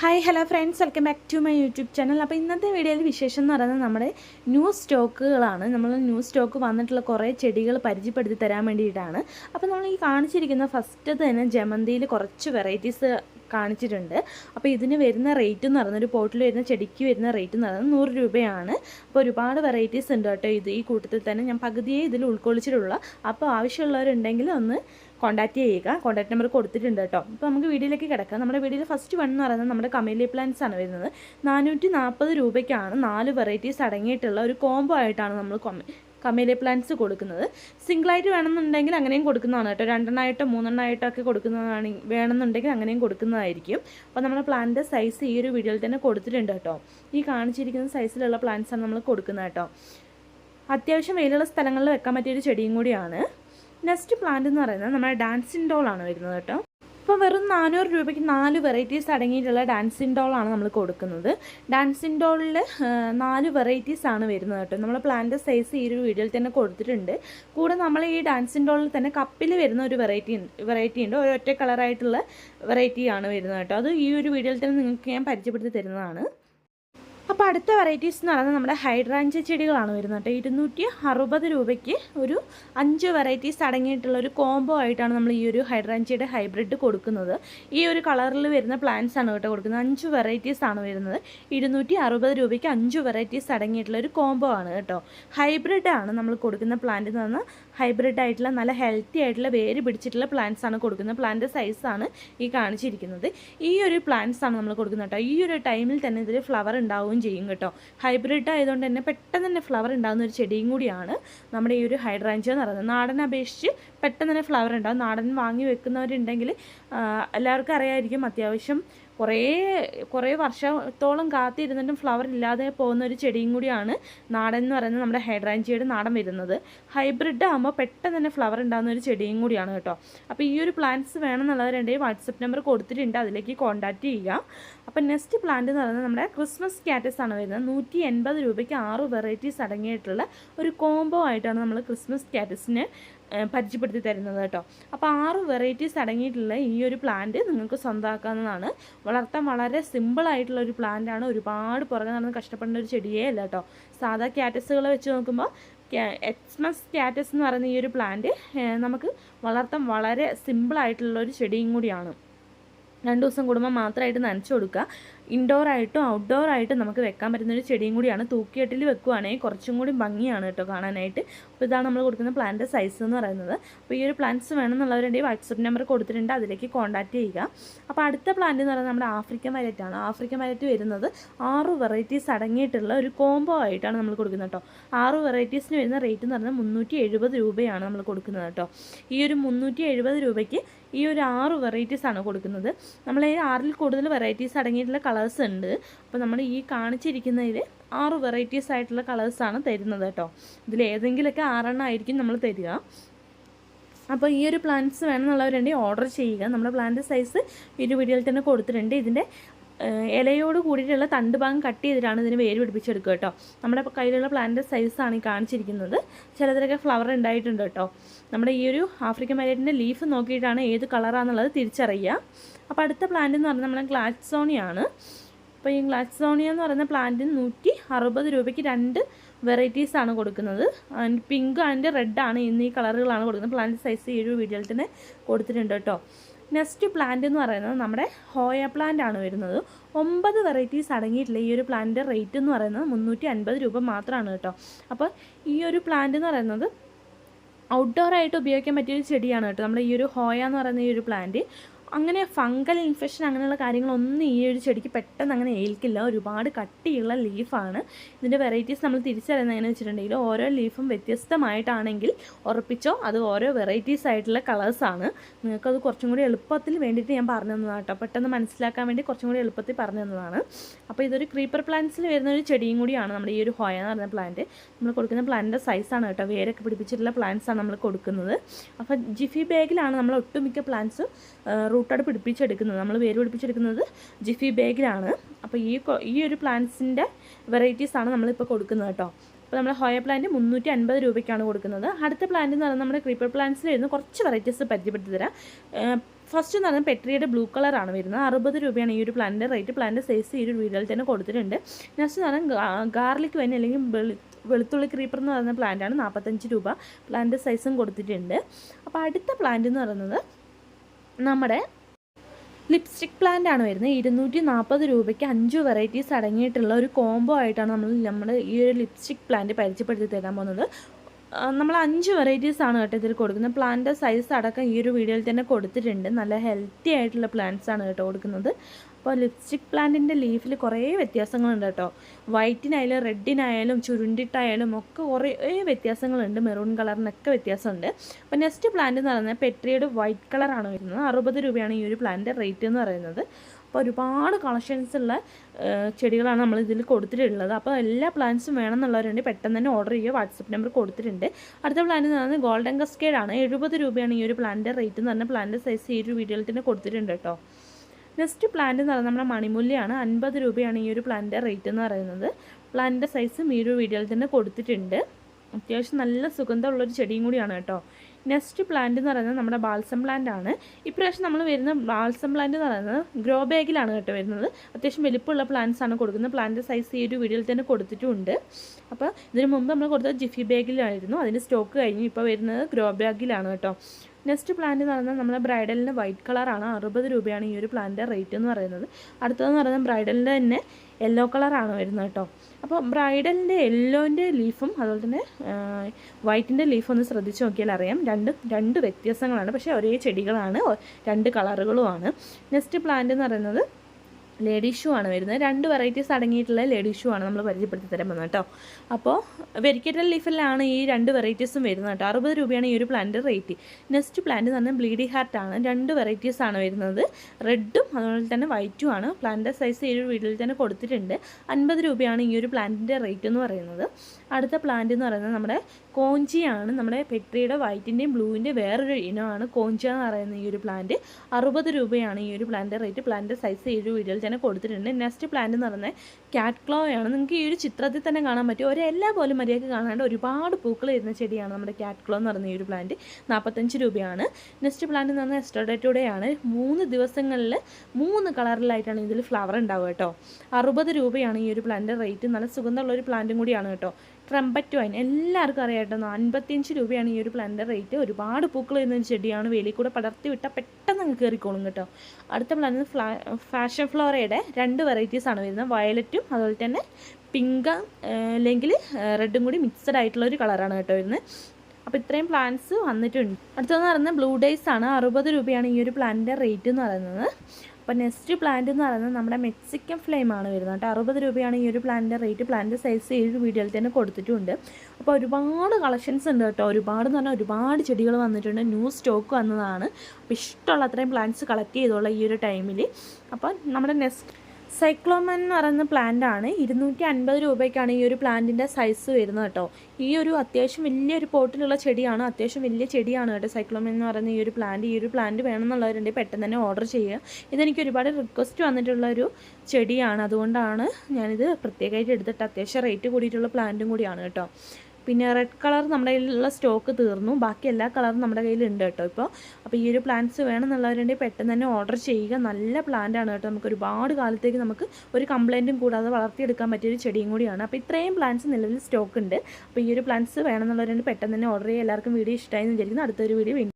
Hi hello friends welcome back to my YouTube channel അപ്പോൾ ഇന്നത്തെ വീഡിയോയിൽ വിശേഷം എന്ന് പറയുന്നത് നമ്മുടെ ന്യൂ സ്റ്റോക്കുകളാണ് നമ്മൾ ന്യൂ സ്റ്റോക്ക് വന്നിട്ടുള്ള കുറേ ചെടികൾ പരിചയപ്പെടുത്തി തരാൻ വേണ്ടിയിട്ടാണ്. അപ്പോൾ നമ്മൾ ഈ കാണിച്ചിരിക്കുന്ന ഫസ്റ്റ് തന്നെ ജമന്തിയിൽ കുറച്ച് വെറൈറ്റീസ് കാണിച്ചിട്ടുണ്ട്. അപ്പോൾ ഇതിന് വരുന്ന റേറ്റ് എന്ന് പറയുന്നത് ഒരു പോട്ടിൽ വരുന്ന ചെടിക്ക് വരുന്ന റേറ്റ് എന്ന് പറയുന്നത് നൂറ് രൂപയാണ്. അപ്പോൾ ഒരുപാട് വെറൈറ്റീസ് ഉണ്ട് കേട്ടോ ഇത്. ഈ കൂട്ടത്തിൽ തന്നെ ഞാൻ പകുതിയെ ഇതിൽ ഉൾക്കൊള്ളിച്ചിട്ടുള്ള. അപ്പോൾ ആവശ്യമുള്ളവരുണ്ടെങ്കിൽ ഒന്ന് കോൺടാക്ട് ചെയ്യുക. കോൺടാക്ട് നമ്പർ കൊടുത്തിട്ടുണ്ട് കേട്ടോ ഇപ്പോൾ നമുക്ക് വീഡിയോയിലേക്ക് കിടക്കാം. നമ്മുടെ വീഡിയോയിൽ ഫസ്റ്റ് വൺ എന്ന് പറയുന്നത് നമ്മുടെ കമേലി പ്ലാന്റ്സ് ആണ് വരുന്നത്. നാനൂറ്റി നാൽപ്പത് രൂപയ്ക്കാണ് നാല് വെറൈറ്റീസ് അടങ്ങിയിട്ടുള്ള ഒരു കോംബോ ആയിട്ടാണ് നമ്മൾ കമേലി പ്ലാന്റ്സ് കൊടുക്കുന്നത്. സിംഗിളായിട്ട് വേണമെന്നുണ്ടെങ്കിൽ അങ്ങനെയും കൊടുക്കുന്നതാണ് കേട്ടോ രണ്ടെണ്ണമായിട്ടോ മൂന്നെണ്ണമായിട്ടോ ഒക്കെ കൊടുക്കുന്നതാണ്. വേണമെന്നുണ്ടെങ്കിൽ അങ്ങനെയും കൊടുക്കുന്നതായിരിക്കും. അപ്പോൾ നമ്മുടെ പ്ലാന്റിന്റെ സൈസ് ഈ ഒരു വീഡിയോയിൽ തന്നെ കൊടുത്തിട്ടുണ്ട് കേട്ടോ ഈ കാണിച്ചിരിക്കുന്ന സൈസിലുള്ള പ്ലാന്റ്സാണ് നമ്മൾ കൊടുക്കുന്നത് കേട്ടോ അത്യാവശ്യം വെയിലുള്ള സ്ഥലങ്ങളിൽ വെക്കാൻ പറ്റിയൊരു ചെടിയും കൂടിയാണ്. നെക്സ്റ്റ് പ്ലാന്റ് എന്ന് പറയുന്നത് നമ്മുടെ ഡോൾ ആണ് വരുന്നത് കേട്ടോ. അപ്പോൾ വെറും നാനൂറ് രൂപയ്ക്ക് നാല് വെറൈറ്റീസ് അടങ്ങിയിട്ടുള്ള ഡാൻസിൻ ഡോൾ ആണ് നമ്മൾ കൊടുക്കുന്നത്. ഡാൻസിൻ ഡോളിൽ നാല് വെറൈറ്റീസ് ആണ് വരുന്നത് കേട്ടോ. നമ്മൾ പ്ലാന്റ് സൈസ് ഈ ഒരു വീഡിയോയിൽ തന്നെ കൊടുത്തിട്ടുണ്ട്. കൂടെ നമ്മൾ ഈ ഡാൻസിൻ ഡോളിൽ തന്നെ കപ്പിൽ വരുന്ന ഒരു വെറൈറ്റി വെറൈറ്റി ഉണ്ട്. ഒരു ഒറ്റ കളറായിട്ടുള്ള വെറൈറ്റി ആണ് വരുന്നത് കേട്ടോ. അത് ഈ ഒരു വീഡിയോയിൽ തന്നെ നിങ്ങൾക്ക് ഞാൻ പരിചയപ്പെടുത്തി തരുന്നതാണ്. അപ്പോൾ അടുത്ത വെറൈറ്റീസ് എന്ന് പറയുന്നത് നമ്മുടെ ഹൈഡ്രാഞ്ച ചെടികളാണ് വരുന്നത് കേട്ടോ. ഇരുന്നൂറ്റി അറുപത് രൂപയ്ക്ക് ഒരു അഞ്ച് വെറൈറ്റീസ് അടങ്ങിയിട്ടുള്ള ഒരു കോംബോ ആയിട്ടാണ് നമ്മൾ ഈ ഒരു ഹൈഡ്രാഞ്ചയുടെ ഹൈബ്രിഡ് കൊടുക്കുന്നത്. ഈ ഒരു കളറിൽ വരുന്ന പ്ലാന്റ്സ് ആണ് കേട്ടോ കൊടുക്കുന്നത്. അഞ്ച് വെറൈറ്റീസ് ആണ് വരുന്നത്. ഇരുന്നൂറ്റി അറുപത് രൂപയ്ക്ക് അഞ്ച് വെറൈറ്റീസ് അടങ്ങിയിട്ടുള്ള ഒരു കോംബോ ആണ് കേട്ടോ. ഹൈബ്രിഡ് ആണ് നമ്മൾ കൊടുക്കുന്ന പ്ലാന്റ് പറഞ്ഞാൽ ഹൈബ്രിഡ് ആയിട്ടുള്ള നല്ല ഹെൽത്തി ആയിട്ടുള്ള വേര് പിടിച്ചിട്ടുള്ള പ്ലാന്റ്സ് ആണ് കൊടുക്കുന്നത്. പ്ലാന്റ് സൈസാണ് ഈ കാണിച്ചിരിക്കുന്നത്. ഈ ഒരു പ്ലാന്റ്സ് ആണ് നമ്മൾ കൊടുക്കുന്നത് കേട്ടോ. ഈ ഒരു ടൈമിൽ തന്നെ ഇതിൽ ഫ്ലവർ ഉണ്ടാവുകയും ചെയ്യും കേട്ടോ. ഹൈബ്രിഡ് ആയതുകൊണ്ട് തന്നെ പെട്ടെന്ന് തന്നെ ഫ്ലവർ ഉണ്ടാകുന്ന ഒരു ചെടിയും കൂടിയാണ് നമ്മുടെ ഈ ഒരു ഹൈഡ്രാഞ്ച എന്ന് പറയുന്നത്. നാടൻ അപേക്ഷിച്ച് പെട്ടെന്ന് തന്നെ ഫ്ലവർ ഉണ്ടാകും നാടൻ വാങ്ങി വെക്കുന്നവരുണ്ടെങ്കിൽ എല്ലാവർക്കും അറിയാമായിരിക്കും അത്യാവശ്യം കുറേ കുറേ വർഷത്തോളം കാത്തിരുന്നിട്ടും ഫ്ലവർ ഇല്ലാതെ പോകുന്ന ഒരു ചെടിയും കൂടിയാണ് നാടൻ എന്ന് പറയുന്നത് നമ്മുടെ ഹൈഡ്രാഞ്ചിയുടെ നാടൻ വരുന്നത്. ഹൈബ്രിഡ് ആകുമ്പോൾ പെട്ടെന്ന് തന്നെ ഫ്ലവർ ഉണ്ടാകുന്ന ഒരു ചെടിയും കൂടിയാണ് കേട്ടോ. അപ്പോൾ ഈ ഒരു പ്ലാന്റ്സ് വേണമെന്നുള്ളവരുണ്ടെങ്കിൽ വാട്സപ്പ് നമ്പർ കൊടുത്തിട്ടുണ്ട്. അതിലേക്ക് കോൺടാക്റ്റ് ചെയ്യുക. അപ്പോൾ നെക്സ്റ്റ് പ്ലാന്റ് എന്ന് പറയുന്നത് നമ്മുടെ ക്രിസ്മസ് കാറ്റസ് ആണ് വരുന്നത്. നൂറ്റി എൺപത് രൂപയ്ക്ക് ആറ് വെറൈറ്റീസ് അടങ്ങിയിട്ടുള്ള ഒരു കോംബോ ആയിട്ടാണ് നമ്മൾ ക്രിസ്മസ് കാറ്റസിന് പരിചയപ്പെടുത്തി തരുന്നത് കേട്ടോ. അപ്പോൾ ആറ് വെറൈറ്റീസ് അടങ്ങിയിട്ടുള്ള ഈ ഒരു പ്ലാന്റ് നിങ്ങൾക്ക് സ്വന്തമാക്കാവുന്നതാണ് വളർത്താൻ വളരെ സിമ്പിളായിട്ടുള്ള ഒരു പ്ലാന്റ് ആണ്. ഒരുപാട് പുറകെ നടന്ന് കഷ്ടപ്പെടേണ്ട ഒരു ചെടിയേ അല്ല കേട്ടോ. സാധാ ക്യാറ്റസുകളെ വെച്ച് നോക്കുമ്പോൾ എക്സ്മസ് ക്യാറ്റസ് എന്ന് പറയുന്ന ഈ ഒരു പ്ലാന്റ് നമുക്ക് വളർത്താൻ വളരെ സിമ്പിളായിട്ടുള്ള ഒരു ചെടിയും കൂടിയാണ്. രണ്ട് ദിവസം കൂടുമ്പോൾ മാത്രമായിട്ട് നനച്ചു കൊടുക്കുക. ഇൻഡോർ ആയിട്ടും ഔട്ട്ഡോർ ആയിട്ടും നമുക്ക് വെക്കാൻ പറ്റുന്ന ഒരു ചെടിയും കൂടിയാണ്. തൂക്കിയെട്ടിൽ വെക്കുവാണെങ്കിൽ കുറച്ചും കൂടി ഭംഗിയാണ് കേട്ടോ കാണാനായിട്ട്. അപ്പോൾ ഇതാണ് നമ്മൾ കൊടുക്കുന്ന പ്ലാന്റ് സൈസ് എന്ന് പറയുന്നത്. അപ്പോൾ ഈ ഒരു പ്ലാന്റ്സ് വേണമെന്നുള്ളവരുണ്ടെങ്കിൽ വാട്സപ്പ് നമ്പർ കൊടുത്തിട്ടുണ്ട്. അതിലേക്ക് കോൺടാക്റ്റ് ചെയ്യുക. അപ്പോൾ അടുത്ത പ്ലാന്റ് എന്ന് പറയുന്നത് നമ്മുടെ ആഫ്രിക്കൻ വയലറ്റ് ആണ്. ആഫ്രിക്കൻ വയലറ്റ് വരുന്നത് ആറ് വെറൈറ്റീസ് അടങ്ങിയിട്ടുള്ള ഒരു കോംബോ ആയിട്ടാണ് നമ്മൾ കൊടുക്കുന്നത് കേട്ടോ. ആറ് വെറൈറ്റീസിന് വരുന്ന റേറ്റ് എന്ന് പറഞ്ഞാൽ മുന്നൂറ്റി രൂപയാണ് നമ്മൾ കൊടുക്കുന്നത് കേട്ടോ. ഈ ഒരു മുന്നൂറ്റി രൂപയ്ക്ക് ഈ ഒരു ആറ് വെറൈറ്റീസ് ആണ് കൊടുക്കുന്നത്. നമ്മൾ ഈ ആറിൽ കൂടുതൽ വെറൈറ്റീസ് അടങ്ങിയിട്ടുള്ള കളേഴ്സ് ഉണ്ട്. അപ്പോൾ നമ്മൾ ഈ കാണിച്ചിരിക്കുന്നതിൽ ആറ് വെറൈറ്റീസ് ആയിട്ടുള്ള കളേഴ്സാണ് തരുന്നത് കേട്ടോ. ഇതിൽ ഏതെങ്കിലുമൊക്കെ ആറെണ്ണം ആയിരിക്കും നമ്മൾ തരിക. അപ്പോൾ ഈ ഒരു പ്ലാന്റ്സ് വേണമെന്നുള്ളവരുണ്ടെങ്കിൽ ഓർഡർ ചെയ്യുക. നമ്മുടെ പ്ലാന്റ് സൈസ് ഈ ഒരു വീഡിയോയിൽ തന്നെ കൊടുത്തിട്ടുണ്ട്. ഇതിന്റെ ഇലയോട് കൂടിയിട്ടുള്ള തണ്ട് ഭാഗം കട്ട് ചെയ്തിട്ടാണ് ഇതിന് വേര് പിടിപ്പിച്ചെടുക്കുക കേട്ടോ. നമ്മുടെ കയ്യിലുള്ള പ്ലാന്റ് സൈസാണ് ഈ കാണിച്ചിരിക്കുന്നത്. ചിലതിലൊക്കെ ഫ്ലവർ ഉണ്ടായിട്ടുണ്ട് കേട്ടോ. നമ്മുടെ ഈ ഒരു ആഫ്രിക്കൻ മരേറ്റിന്റെ ലീഫ് നോക്കിയിട്ടാണ് ഏത് കളറാണെന്നുള്ളത് തിരിച്ചറിയുക. അപ്പോൾ അടുത്ത പ്ലാന്റ് എന്ന് പറഞ്ഞാൽ നമ്മുടെ ഗ്ലാറ്റ്സോണിയാണ് അപ്പോൾ ഈ ഗ്ലാറ്റ്സോണിയ എന്ന് പറയുന്ന പ്ലാന്റിന് നൂറ്റി അറുപത് രൂപയ്ക്ക് രണ്ട് വെറൈറ്റീസ് ആണ് കൊടുക്കുന്നത്. ആൻഡ് പിങ്ക് ആൻഡ് റെഡ് ആണ് ഈ കളറുകളാണ് കൊടുക്കുന്നത്. പ്ലാന്റ് സൈസ് ഈ ഒരു വീഡിയോയിൽ തന്നെ കൊടുത്തിട്ടുണ്ട് കേട്ടോ. നെക്സ്റ്റ് പ്ലാന്റ് എന്ന് പറയുന്നത് നമ്മുടെ ഹോയ പ്ലാന്റ് ആണ് വരുന്നത്. ഒമ്പത് വെറൈറ്റീസ് അടങ്ങിയിട്ടുള്ള ഈ ഒരു പ്ലാന്റിന്റെ റേറ്റ് എന്ന് പറയുന്നത് മുന്നൂറ്റി അൻപത് രൂപ മാത്രമാണ് കേട്ടോ. അപ്പോൾ ഈ ഒരു പ്ലാന്റ് എന്ന് പറയുന്നത് ഔട്ട്ഡോർ ആയിട്ട് ഉപയോഗിക്കാൻ പറ്റിയൊരു ചെടിയാണ് കേട്ടോ. നമ്മുടെ ഈ ഒരു ഹോയ എന്ന് പറയുന്ന ഈ ഒരു പ്ലാന്റ് അങ്ങനെ ഫംഗൽ ഇൻഫെക്ഷൻ അങ്ങനെയുള്ള കാര്യങ്ങളൊന്നും ഈ ഒരു ചെടിക്ക് പെട്ടെന്ന് അങ്ങനെ ഏൽക്കില്ല. ഒരുപാട് കട്ടിയുള്ള ലീഫാണ്. ഇതിന്റെ വെറൈറ്റീസ് നമ്മൾ തിരിച്ചറിയുന്നത് എങ്ങനെ വെച്ചിട്ടുണ്ടെങ്കിൽ ഓരോ ലീഫും വ്യത്യസ്തമായിട്ടാണെങ്കിൽ ഉറപ്പിച്ചോ അത് ഓരോ വെറൈറ്റീസ് ആയിട്ടുള്ള കളേഴ്സാണ് നിങ്ങൾക്കത് കുറച്ചും കൂടി എളുപ്പത്തിൽ വേണ്ടിയിട്ട് ഞാൻ പറഞ്ഞു തന്നതാണ് കേട്ടോ. പെട്ടെന്ന് മനസ്സിലാക്കാൻ വേണ്ടി കുറച്ചും കൂടി എളുപ്പത്തിൽ പറഞ്ഞു തന്നതാണ്. അപ്പോൾ ഇതൊരു ക്രീപ്പർ പ്ലാന്റ്സിൽ വരുന്ന ഒരു ചെടിയും കൂടിയാണ് നമ്മുടെ ഈ ഒരു ഹോയ എന്ന് പറയുന്ന പ്ലാന്റ്. നമ്മൾ കൊടുക്കുന്ന പ്ലാന്റിന്റെ സൈസാണ് കേട്ടോ. വേരൊക്കെ പിടിപ്പിച്ചിട്ടുള്ള പ്ലാന്റ്സാണ് നമ്മൾ കൊടുക്കുന്നത്. അപ്പോൾ ജിഫി ബാഗിലാണ് നമ്മൾ ഒട്ടുമിക്ക പ്ലാന്റ്സ് റൂട്ടോട് പിടിപ്പിച്ചെടുക്കുന്നത് നമ്മൾ വേര് പിടിപ്പിച്ചെടുക്കുന്നത് ജിഫി ബാഗിലാണ്. അപ്പോൾ ഈ ഈ ഒരു പ്ലാന്റ്സിന്റെ വെറൈറ്റീസാണ് നമ്മളിപ്പോൾ കൊടുക്കുന്നത് കേട്ടോ. അപ്പോൾ നമ്മൾ ഹോയ പ്ലാന്റ് മുന്നൂറ്റി അൻപത് രൂപയ്ക്കാണ് കൊടുക്കുന്നത്. അടുത്ത പ്ലാന്റ് എന്ന് പറയുന്നത് നമ്മുടെ ക്രീപ്പർ പ്ലാന്റ്സിൽ വരുന്ന കുറച്ച് വെറൈറ്റീസ് പരിചയപ്പെടുത്തി തരാം. ഫസ്റ്റ് എന്ന് പറഞ്ഞാൽ പെട്രിയുടെ ബ്ലൂ കളറാണ് വരുന്നത്. അറുപത് രൂപയാണ് ഈ ഒരു പ്ലാന്റിന്റെ റേറ്റ് പ്ലാന്റ് സൈസ് ഈ ഒരു വീഡിയോയിൽ തന്നെ കൊടുത്തിട്ടുണ്ട്. നെക്സ്റ്റ് എന്ന് പറഞ്ഞാൽ ഗാർലിക് വൈൻ അല്ലെങ്കിൽ വെളുത്തുള്ളി ക്രീപ്പർ എന്ന് പറയുന്ന പ്ലാന്റാണ് നാൽപ്പത്തഞ്ച് രൂപ. പ്ലാന്റ് സൈസും കൊടുത്തിട്ടുണ്ട്. അപ്പോൾ അടുത്ത പ്ലാന്റ് എന്ന് പറയുന്നത് നമ്മുടെ ലിപ്സ്റ്റിക് പ്ലാന്റ് ആണ് വരുന്നത്. ഇരുന്നൂറ്റി നാൽപ്പത് രൂപയ്ക്ക് അഞ്ച് വെറൈറ്റീസ് അടങ്ങിയിട്ടുള്ള ഒരു കോംബോ ആയിട്ടാണ് നമ്മൾ നമ്മുടെ ഈ ഒരു ലിപ്സ്റ്റിക് പ്ലാന്റ് പരിചയപ്പെടുത്തി തരാൻ പോകുന്നത്. നമ്മൾ അഞ്ച് വെറൈറ്റീസ് ആണ് കേട്ടോ ഇതിൽ കൊടുക്കുന്നത്. പ്ലാന്റ് സൈസ് അടക്കം ഈ ഒരു വീഡിയോയിൽ തന്നെ കൊടുത്തിട്ടുണ്ട്. നല്ല ഹെൽത്തി ആയിട്ടുള്ള പ്ലാന്റ്സ് ആണ് കേട്ടോ കൊടുക്കുന്നത്. അപ്പോൾ ലിപ്സ്റ്റിക് പ്ലാന്റിന്റെ ലീഫിൽ കുറേ വ്യത്യാസങ്ങളുണ്ട് കേട്ടോ. വൈറ്റിനായാലും റെഡിനായാലും ചുരുണ്ടിട്ടായാലും ഒക്കെ കുറേ വ്യത്യാസങ്ങളുണ്ട്. മെറൂൺ കളറിനൊക്കെ വ്യത്യാസമുണ്ട്. അപ്പോൾ നെക്സ്റ്റ് പ്ലാന്റ് എന്ന് പറയുന്നത് പെട്രിയുടെ വൈറ്റ് കളറാണ് വരുന്നത്. അറുപത് രൂപയാണ് ഈ ഒരു പ്ലാന്റിന്റെ റേറ്റ് എന്ന് പറയുന്നത്. അപ്പോൾ ഒരുപാട് കളക്ഷൻസ് ഉള്ള ചെടികളാണ് നമ്മൾ ഇതിൽ കൊടുത്തിട്ടുള്ളത്. അപ്പോൾ എല്ലാ പ്ലാന്റ്സും വേണമെന്നുള്ളവരുണ്ട് പെട്ടെന്ന് തന്നെ ഓർഡർ ചെയ്യുക. വാട്സപ്പ് നമ്പർ കൊടുത്തിട്ടുണ്ട്. അടുത്ത പ്ലാന്റ് എന്ന് പറയുന്നത് ഗോൾഡൻ കസ്കേഡ് ആണ്. എഴുപത് രൂപയാണ് ഈ ഒരു പ്ലാന്റിന്റെ റേറ്റ് എന്ന് പറഞ്ഞാൽ പ്ലാന്റ് സൈസ് ഈ ഒരു വീഡിയോയിൽ തന്നെ കൊടുത്തിട്ടുണ്ട് കേട്ടോ. നെക്സ്റ്റ് പ്ലാന്റ് എന്ന് പറയുന്നത് നമ്മുടെ മണിമുല്ലയാണ് അൻപത് രൂപയാണ് ഈ ഒരു പ്ലാന്റിന്റെ റേറ്റ് എന്ന് പറയുന്നത്. പ്ലാന്റിന്റെ സൈസ് ഈ ഒരു വീഡിയോയിൽ തന്നെ കൊടുത്തിട്ടുണ്ട്. അത്യാവശ്യം നല്ല സുഗന്ധമുള്ളൊരു ചെടിയും കൂടിയാണ് കേട്ടോ. നെക്സ്റ്റ് പ്ലാന്റ് എന്ന് പറയുന്നത് നമ്മുടെ ബാൽസം പ്ലാന്റ് ആണ്. ഇപ്രാവശ്യം നമ്മൾ വരുന്ന ബാൽസം പ്ലാന്റ് എന്ന് പറയുന്നത് ഗ്രോ ബാഗിലാണ് കേട്ടോ വരുന്നത്. അത്യാവശ്യം വലിപ്പമുള്ള പ്ലാന്റ്സ് ആണ് കൊടുക്കുന്നത്. പ്ലാന്റ് സൈസ് ഈ ഒരു വീഡിയോയിൽ തന്നെ കൊടുത്തിട്ടുണ്ട്. അപ്പോൾ ഇതിന് മുമ്പ് നമ്മൾ കൊടുത്തത് ജിഫി ബാഗിലായിരുന്നു അതിന്റെ സ്റ്റോക്ക് കഴിഞ്ഞു. ഇപ്പോൾ വരുന്നത് ഗ്രോ ബാഗിലാണ് കേട്ടോ. നെക്സ്റ്റ് പ്ലാന്റ് എന്ന് പറയുന്നത് നമ്മുടെ ബ്രൈഡലിന്റെ വൈറ്റ് കളറാണ് അറുപത് രൂപയാണ് ഈ ഒരു പ്ലാന്റിന്റെ റേറ്റ് എന്ന് പറയുന്നത്. അടുത്തതെന്ന് പറയുന്നത് ബ്രൈഡലിന്റെ തന്നെ യെല്ലോ കളറാണ് വരുന്നത് കേട്ടോ. അപ്പോൾ ബ്രൈഡലിന്റെ യെല്ലോന്റെ ലീഫും അതുപോലെ തന്നെ വൈറ്റിന്റെ ലീഫും ഒന്ന് ശ്രദ്ധിച്ച് നോക്കിയാൽ അറിയാം. രണ്ട് രണ്ട് വ്യത്യാസങ്ങളാണ്. പക്ഷേ ഒരേ ചെടികളാണ് രണ്ട് കളറുകളുമാണ്. നെക്സ്റ്റ് പ്ലാന്റ് എന്ന് പറയുന്നത് ലേഡി ഷൂ ആണ് വരുന്നത്. രണ്ട് വെറൈറ്റീസ് അടങ്ങിയിട്ടുള്ള ലേഡി ഷൂ ആണ് നമ്മൾ പരിചയപ്പെടുത്തി തരാൻ പോകുന്നത് കേട്ടോ. അപ്പോൾ വെരിക്കേറ്റൽ ലീഫിലാണ് ഈ രണ്ട് വെറൈറ്റീസും വരുന്നത് കേട്ടോ. അറുപത് രൂപയാണ് ഈ ഒരു പ്ലാന്റ് റേറ്റ് നെക്സ്റ്റ് പ്ലാന്റ് പറഞ്ഞാൽ ബ്ലീഡി ഹാർട്ട് ആണ്. രണ്ട് വെറൈറ്റീസ് ആണ് വരുന്നത്. റെഡും അതുപോലെ തന്നെ വൈറ്റും ആണ്. പ്ലാന്റ് സൈസ് ഈ ഒരു വീഡിയോയിൽ തന്നെ കൊടുത്തിട്ടുണ്ട്. അൻപത് രൂപയാണ് ഈ ഒരു പ്ലാന്റിന്റെ റേറ്റ് എന്ന് പറയുന്നത്. അടുത്ത പ്ലാന്റ് എന്ന് പറയുന്നത് നമ്മുടെ കോഞ്ചിയാണ്. നമ്മുടെ പെട്രിയുടെ വൈറ്റിന്റെയും ബ്ലൂവിന്റെ വേറൊരു ഇനമാണ് കോഞ്ചി എന്ന് പറയുന്ന ഈ ഒരു പ്ലാന്റ് അറുപത് രൂപയാണ് ഈ ഒരു പ്ലാന്റ് റേറ്റ് പ്ലാന്റ് സൈസ് ഏഴ് വീഡിയോയിൽ തന്നെ കൊടുത്തിട്ടുണ്ട്. നെക്സ്റ്റ് പ്ലാന്റ് എന്ന് പറയുന്നത് ക്യാറ്റ് ക്ലോ ആണ്. നിങ്ങൾക്ക് ഈ ഒരു ചിത്രത്തിൽ തന്നെ കാണാൻ പറ്റും. ഒരെല്ലാ പോലും മര്യാദയ്ക്ക് കാണാണ്ട് ഒരുപാട് പൂക്കൾ വരുന്ന ചെടിയാണ് നമ്മുടെ കാറ്റ്ക്ലോ എന്ന് പറയുന്ന ഈ ഒരു പ്ലാന്റ് നാൽപ്പത്തഞ്ച് രൂപയാണ്. നെക്സ്റ്റ് പ്ലാന്റ് എന്ന് പറഞ്ഞാൽ എസ്റ്റോഡേറ്റോടെയാണ് മൂന്ന് ദിവസങ്ങളിൽ മൂന്ന് കളറിലായിട്ടാണ് ഇതിൽ ഫ്ലവർ ഉണ്ടാവുക കേട്ടോ. അറുപത് രൂപയാണ് ഈ ഒരു പ്ലാന്റ് റേറ്റ് നല്ല സുഗന്ധമുള്ള ഒരു പ്ലാന്റും കൂടിയാണ് കേട്ടോ. ട്രംപറ്റ് വൈൻ എല്ലാവർക്കും അറിയാട്ടോ അൻപത്തിയഞ്ച് രൂപയാണ് ഈ ഒരു പ്ലാന്റിന്റെ റേറ്റ് ഒരുപാട് പൂക്കൾ വരുന്ന ചെടിയാണ്. വേലി കൂടെ പടർത്തി വിട്ടാൽ പെട്ടെന്ന് അങ്ങ് കയറിക്കോളും കേട്ടോ. അടുത്ത പ്ലാന്റ് ഫാഷൻ ഫ്ലോറയുടെ രണ്ട് വെറൈറ്റീസ് ആണ് വരുന്നത്. വയലറ്റും അതുപോലെ തന്നെ പിങ്ക് അല്ലെങ്കിൽ റെഡും കൂടി മിക്സഡ് ആയിട്ടുള്ള ഒരു കളറാണ് കേട്ടോ വരുന്നത്. അപ്പോൾ ഇത്രയും പ്ലാന്റ്സ് വന്നിട്ടുണ്ട്. അടുത്തതെന്ന് പറയുന്നത് ബ്ലൂ ഡേയ്സ് ആണ്. അറുപത് രൂപയാണ് ഈ ഒരു പ്ലാന്റിന്റെ റേറ്റ് എന്ന് പറയുന്നത്. അപ്പോൾ നെക്സ്റ്റ് പ്ലാന്റ് എന്ന് പറയുന്നത് നമ്മുടെ മെക്സിക്കൻ ഫ്ലെയിം ആണ് വരുന്നത് കേട്ടോ. അറുപത് രൂപയാണ് ഈ ഒരു പ്ലാന്റിന്റെ റേറ്റ് പ്ലാന്റ് സൈസ് ഏഴ് വീഡിയോയിൽ തന്നെ കൊടുത്തിട്ടുണ്ട്. അപ്പോൾ ഒരുപാട് കളക്ഷൻസ് ഉണ്ട് കേട്ടോ. ഒരുപാട് എന്ന് പറഞ്ഞാൽ ഒരുപാട് ചെടികൾ വന്നിട്ടുണ്ട്. ന്യൂ സ്റ്റോക്ക് വന്നതാണ്. അപ്പോൾ ഇഷ്ടമുള്ള അത്രയും പ്ലാന്റ്സ് കളക്ട് ചെയ്തോളാം ഈ ഒരു ടൈമിൽ അപ്പോൾ നമ്മുടെ നെക്സ്റ്റ് സൈക്ലോമൻ എന്ന് പറയുന്ന പ്ലാന്റ് ആണ്. ഇരുന്നൂറ്റി അൻപത് രൂപയ്ക്കാണ് ഈ ഒരു പ്ലാന്റിന്റെ സൈസ് വരുന്നത് കേട്ടോ. ഈ ഒരു അത്യാവശ്യം വലിയൊരു പോട്ടിലുള്ള ചെടിയാണ്. അത്യാവശ്യം വലിയ ചെടിയാണ് കേട്ടോ സൈക്ലോമൻ എന്ന് പറയുന്ന ഈ ഒരു പ്ലാന്റ് ഈ ഒരു പ്ലാന്റ് വേണമെന്നുള്ളവരുണ്ടെങ്കിൽ പെട്ടെന്ന് തന്നെ ഓർഡർ ചെയ്യുക. ഇതെനിക്ക് ഒരുപാട് റിക്വസ്റ്റ് വന്നിട്ടുള്ള ഒരു ചെടിയാണ്. അതുകൊണ്ടാണ് ഞാനിത് പ്രത്യേകമായിട്ട് എടുത്തിട്ട് അത്യാവശ്യം റേറ്റ് കൂടിയിട്ടുള്ള പ്ലാന്റും കൂടിയാണ് കേട്ടോ. പിന്നെ റെഡ് കളർ നമ്മുടെ കയ്യിലുള്ള സ്റ്റോക്ക് തീർന്നു. ബാക്കി എല്ലാ കളറും നമ്മുടെ കയ്യിലുണ്ട് കേട്ടോ ഇപ്പോൾ അപ്പോൾ ഈ ഒരു പ്ലാന്റ്സ് വേണമെന്നുള്ളവരുണ്ടെങ്കിൽ പെട്ടെന്ന് തന്നെ ഓർഡർ ചെയ്യുക. നല്ല പ്ലാന്റ് ആണ് കേട്ടോ. നമുക്ക് ഒരുപാട് കാലത്തേക്ക് നമുക്ക് ഒരു കംപ്ലൈന്റും കൂടാതെ വളർത്തിയെടുക്കാൻ പറ്റിയൊരു ചെടിയും കൂടിയാണ്. അപ്പോൾ ഇത്രയും പ്ലാന്റ്സ് നിലവിൽ സ്റ്റോക്ക് ഉണ്ട്. അപ്പോൾ ഈ ഒരു പ്ലാന്റ്സ് വേണമെന്നുള്ളവരുണ്ടെങ്കിൽ പെട്ടെന്ന് തന്നെ ഓർഡർ ചെയ്യുക. എല്ലാവർക്കും വീഡിയോ ഇഷ്ടമായി എന്ന് വിചാരിക്കുന്നു. അടുത്തൊരു വീഡിയോ